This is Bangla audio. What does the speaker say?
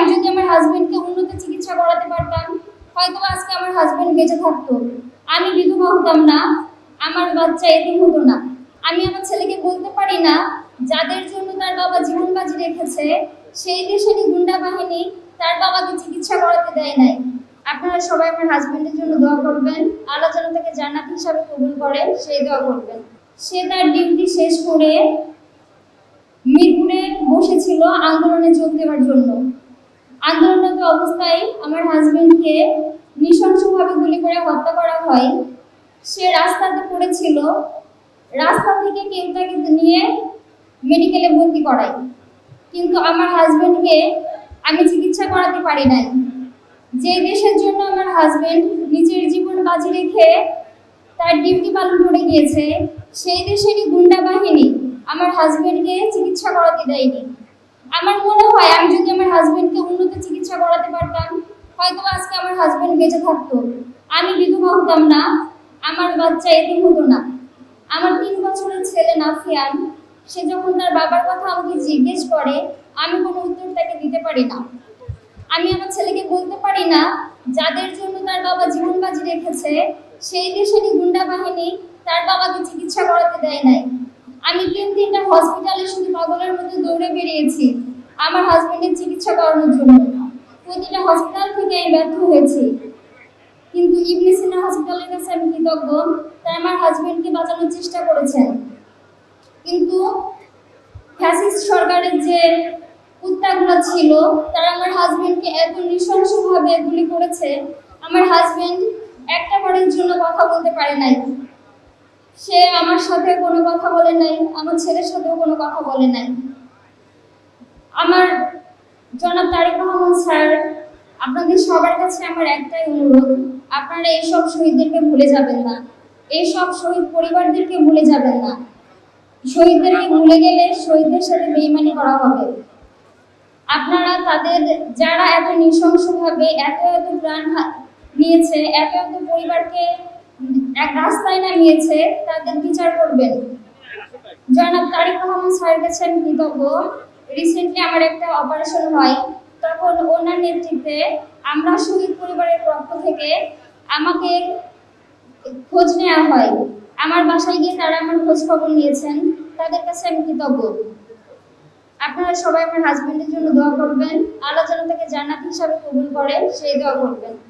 আমি যদি আমার হাজবেন্ডকে উন্নত চিকিৎসা করাতে পারতাম হয়তো আজকে আমার হাজবেন্ড বেঁচে থাকতো। আমি বিধবা হতাম না, আমার বাচ্চা এরকম হতো না। আমি আমার ছেলেকে বলতে পারি না, যাদের জন্য তার বাবা জীবন বাজি রেখেছে, সেই দেশেরই গুন্ডা বাহিনী তার বাবাকে চিকিৎসা করাতে দেয় নাই। আপনারা সবাই আমার হাজবেন্ডের জন্য দোয়া করবেন। আল্লাহ যেন তাকে জান্নাত হিসাবে কবুল করে, সেই দোয়া করবেন। সে তার ডিউটি শেষ করে মিরপুরে বসেছিল আন্দোলনে যোগ দেওয়ার জন্য। আন্দোলনরত অবস্থায় আমার হাজবেন্ডকে নৃশংসভাবে গুলি করে হত্যা করা হয়। সে রাস্তাতে পড়েছিল। রাস্তা থেকে কেউ তাকে নিয়ে মেডিকেলে ভর্তি করায়। কিন্তু আমার হাজবেন্ডকে আমি চিকিৎসা করাতে পারি নাই। যে দেশের জন্য আমার হাজবেন্ড নিজের জীবন বাজি রেখে তার ডিউটি পালন করে গিয়েছে, সেই দেশেরই গুন্ডা বাহিনী আমার হাজবেন্ডকে চিকিৎসা করাতে দেয়নি। আমার মনে হয় আমি যদি আমার হাজবেন্ডকে উন্নত চিকিৎসা করাতে পারতাম হয়তো আজকে আমার হাজবেন্ড বেঁচে থাকতো। আমি বিধবা হতাম না, আমার বাচ্চা এরকম হতো না। আমার তিন বছরের ছেলে নাফিয়ান, সে যখন তার বাবার কথা আমাকে জিজ্ঞেস করে, আমি কোনো উত্তর তাকে দিতে পারি না। আমি আমার ছেলেকে বলতে পারি না, যাদের জন্য তার বাবা জীবন বাজি রেখেছে, সেই দেশেরই গুন্ডা বাহিনী তার বাবাকে চিকিৎসা করাতে দেয় নাই। আমি তিন তিনটা হসপিটালে শুধু পাগলের মধ্যে দৌড়ে বেরিয়েছি। আমার হাজবেন্ডের চিকিৎসা করানোর জন্য। প্রতিটা হসপিটাল থেকে আমি ব্যর্থ হয়েছি। কিন্তু ইবনে সিনা হসপিটালের কাছে আমি কৃতজ্ঞ তারা আমার হাজবেন্ডকে বাঁচানোর চেষ্টা করেছেন। কিন্তু ফ্যাসিস্ট সরকারের যে কুত্তাগুলো ছিল তারা আমার হাজবেন্ডকে এত নৃশংসভাবে গুলি করেছে, আমার হাজবেন্ড একটা বারের জন্য কথা বলতে পারে নাই। সে আমার সাথে কোনো কথা বলে নাই, আমার ছেলের সাথেও কোনো কথা বলে নাই। আমার জনাব তারেক রহমান স্যার, আপনাদের সবার কাছে আমার একটাই অনুরোধ, আপনারা এইসব শহীদদেরকে ভুলে যাবেন না। এইসব শহীদ পরিবারদেরকে ভুলে যাবেন না। শহীদদেরকে ভুলে গেলে শহীদদের সাথে বেইমানি করা হবে। আপনারা তাদের, যারা এত নৃশংসভাবে এত এত প্রাণ নিয়েছে, এত এত পরিবারকে এক রাস্তায় নামিয়েছে, তাদের বিচার করবেন। জনাব তারিক রহমান কাছে আমি কৃতজ্ঞ রিসেন্টলি আমার একটা অপারেশন হয়। তখন ওনার নেতৃত্বে আমরা শহীদ পরিবারের পক্ষ থেকে আমাকে খোঁজ নেওয়া হয়। আমার বাসায় গিয়ে তারা আমার খোঁজ খবর নিয়েছেন। তাদের কাছে আমি কৃতজ্ঞ। আপনারা সবাই আমার হাজবেন্ডের জন্য দোয়া করবেন। আল্লাহ যেন তাকে জান্নাত হিসাবে কবুল করে, সেই দোয়া করবেন।